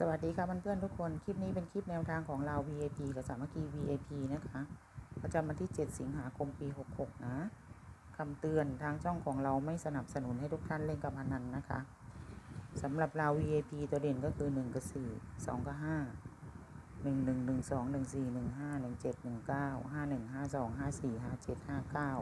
สวัสดีค่ะเพื่อนๆทุกคน คลิปนี้เป็นคลิปแนวทางของเรา VIP กับสามัคคี VIP นะคะ ประจำวันที่ 7 สิงหาคมปี 66 นะคำเตือนทางช่องของเราไม่สนับสนุนให้ทุกท่านเล่นกับพนันนะคะสำหรับเรา VIP ตัวเด่นก็คือ 1 กับ 4 2 กับ 5 1 1 1 2 1 4 1 5 1 7 1 9 5 1 5 2 5 4 5 7 5 9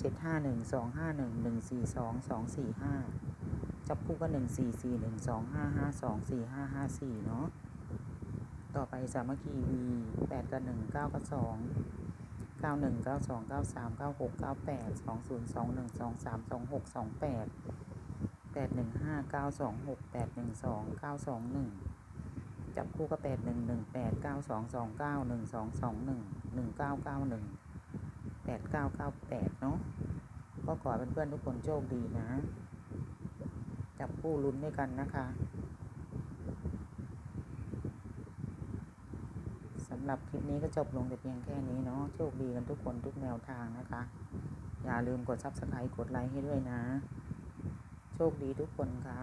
7 5 1 2 5 1 1 4 2 2 4 5 จับคู่ก็หนึ่งสี่สี่หนึ่งสองห้าห้าสองสี่ห้าห้าสี่เนาะต่อไปสามัคคีวีแปดกับหนึ่งเก้ากับสองเก้าหนึ่งเก้าสองเก้าสามเก้าหกเก้าแปดสองศูนย์สองหนึ่งสองสามสองหกสองแปดแปดหนึ่งห้าเก้าสองหกแปดหนึ่งสองเก้าสองหนึ่งจับคู่ก็แปดหนึ่งหนึ่งแปดเก้าสองสองเก้าหนึ่งสองสองหนึ่งหนึ่งเก้าเก้าหนึ่งแปดเก้าเก้าแปดเนาะก็ขอให้เพื่อนๆทุกคนโชคดีนะ คู่ลุ้นด้วยกันนะคะสำหรับคลิปนี้ก็จบลงแต่เพียงแค่นี้เนาะโชคดีกันทุกคนทุกแนวทางนะคะ อย่าลืมกด subscribe กดไลค์ให้ด้วยนะ โชคดีทุกคนค่ะ